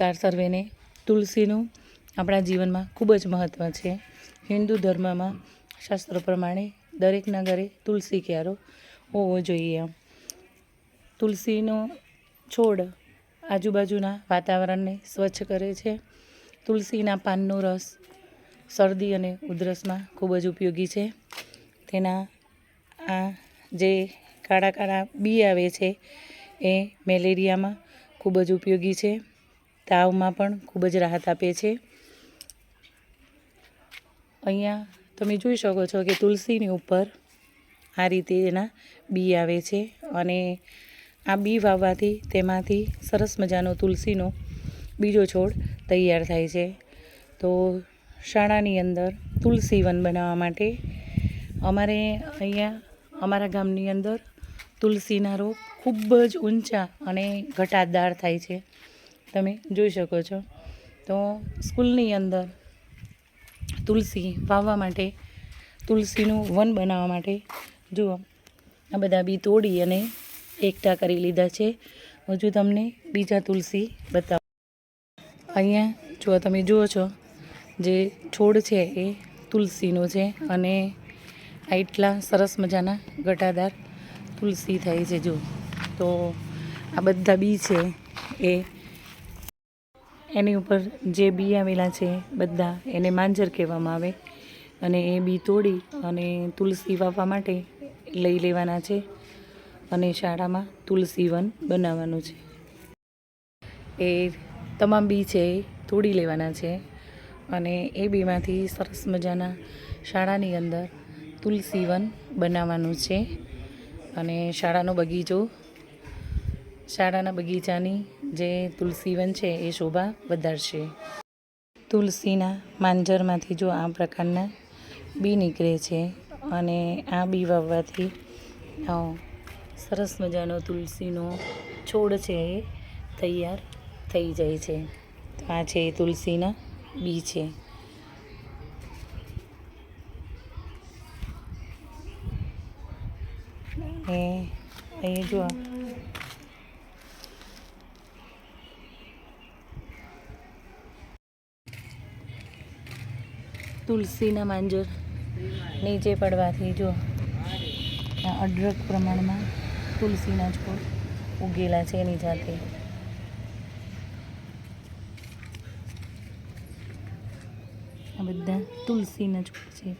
નમસ્કાર સર્વેને. તુલસીનું આપણા જીવનમાં ખૂબ જ મહત્ત્વ છે. હિન્દુ ધર્મમાં શાસ્ત્રો પ્રમાણે દરેકના ઘરે તુલસી ક્યારો હોવો જોઈએ. તુલસીનો છોડ આજુબાજુના વાતાવરણને સ્વચ્છ કરે છે. તુલસીના પાનનો રસ શરદી અને ઉધરસમાં ખૂબ જ ઉપયોગી છે. તેના આ જે કાળા કાળા બી આવે છે, એ મેલેરિયામાં ખૂબ જ ઉપયોગી છે. તાવમાં પણ ખૂબ જ રાહત આપે છે. અહીંયા તમે જોઈ શકો છો કે તુલસીની ઉપર આ રીતે એના બી આવે છે અને આ બી વાવવાથી તેમાંથી સરસ મજાનો તુલસીનો બીજો છોડ તૈયાર થાય છે. તો શાળાની અંદર તુલસી વન બનાવવા માટે અમારે અહીંયા અમારા ગામની અંદર તુલસીના રોપ ખૂબ જ ઊંચા અને ઘટાદાર થાય છે. તમે જોઈ શકો છો. તો સ્કૂલની અંદર તુલસી વાવવા માટે, તુલસીનું વન બનાવવા માટે જુઓ આ બધા બી તોડી અને એકઠા કરી લીધા છે. હજુ તમને બીજા તુલસી બતાવો અહીંયા જો તમે જુઓ છો, જે છોડ છે એ તુલસીનો છે અને આ એટલા સરસ મજાના ઘટાદાર તુલસી થાય છે જુઓ તો આ બધા બી છે એ એની ઉપર જે બી આવેલા છે બધા એને માંજર કહેવામાં આવે. અને એ બી તોડી અને તુલસી વાવવા માટે લઈ લેવાના છે અને શાળામાં તુલસી વન બનાવવાનું છે. એ તમામ બી છે એ તોડી લેવાના છે અને એ બીમાંથી સરસ મજાના શાળાની અંદર તુલસી વન બનાવવાનું છે. અને શાળાનો બગીચો શાળાના બગીચાની જે તુલસી વન છે એ શોભા વધારશે. તુલસીના માંજરમાંથી જો આ પ્રકારના બી નીકળે છે અને આ બી વાવવાથી સરસ મજાનો તુલસીનો છોડ છે એ તૈયાર થઈ જાય છે. તો આ છે એ તુલસીના બી છે. એ અહીં જો તુલસીના માંજર નીચે પડવાથી જો અઢળક પ્રમાણમાં તુલસીના છોડ ઉગેલા છે એની જાતે. આ બધા તુલસીના છોડ છે.